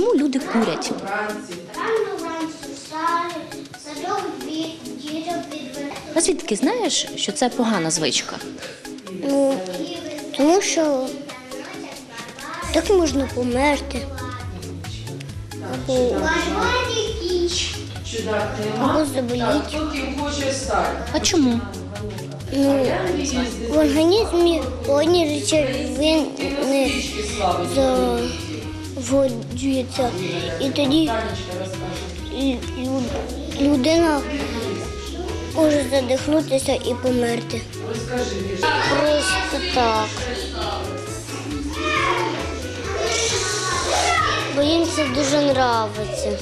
люди курять? Рано вранці встали, садок діток відвели. А звідки знаєш, що це погана звичка? Ну, тому що так можна померти. Або, або заболіти. А чому? Ну, в організмі одні речовини заводюються. І тоді лю- лю- людина може задихнутися і померти. Просто так. Бо їм це дуже подобається.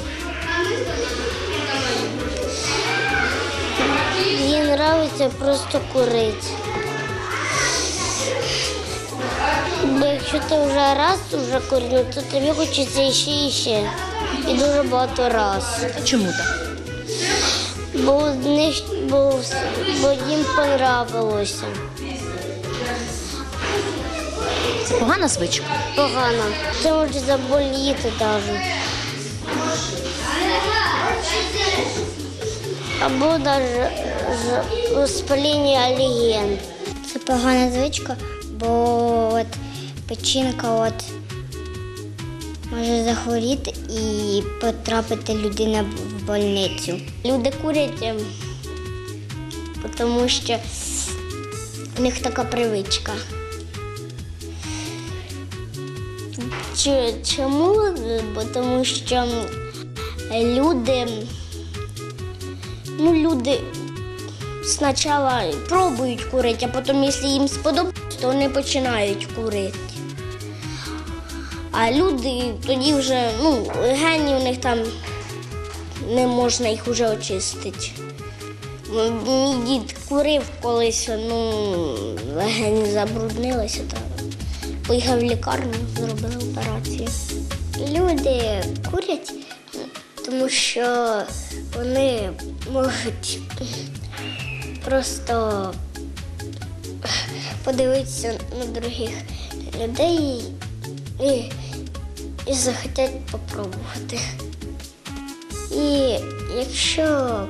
Їй подобається просто курити. Бо якщо ти вже раз вже курив, то тобі хочеться ще і ще. І дуже багато раз. А чому так? Бо, ж- бо, бо їм понравилося. Це погана звичка. Погано. Це може заболіти навіть. Або навіть воспаління аліген. Це погана звичка, бо от печінка от може захворіти і потрапити людина в больницю. Люди курять, ем, тому що в них така привичка. Чому? Бо тому що люди, ну, люди спочатку пробують курити, а потім, якщо їм сподобається, то вони починають курити. А люди тоді вже, ну, гені у них там не можна їх вже очистити. Мій дід курив колись, ну, легені забруднилися та поїхав в лікарню, зробили операцію. Люди курять, тому що вони можуть просто подивитися на других людей і захотять попробувати. І якщо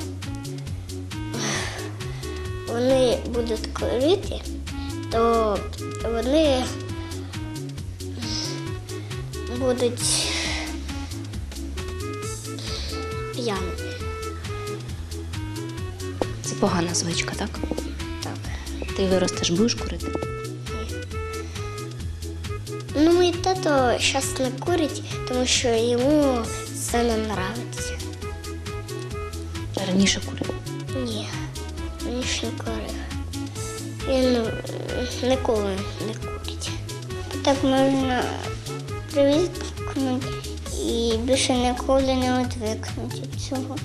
вони будуть курити, то вони будуть п'яні. Це погана звичка, так? Так. Ти виростеш, будеш курити? Ну, мій тато зараз не курить, тому що йому це не подобається. Раніше курив. Ні, ж не курив. Він е, ніколи не курить. Так можна привикнути і більше ніколи не відвикнути від цього.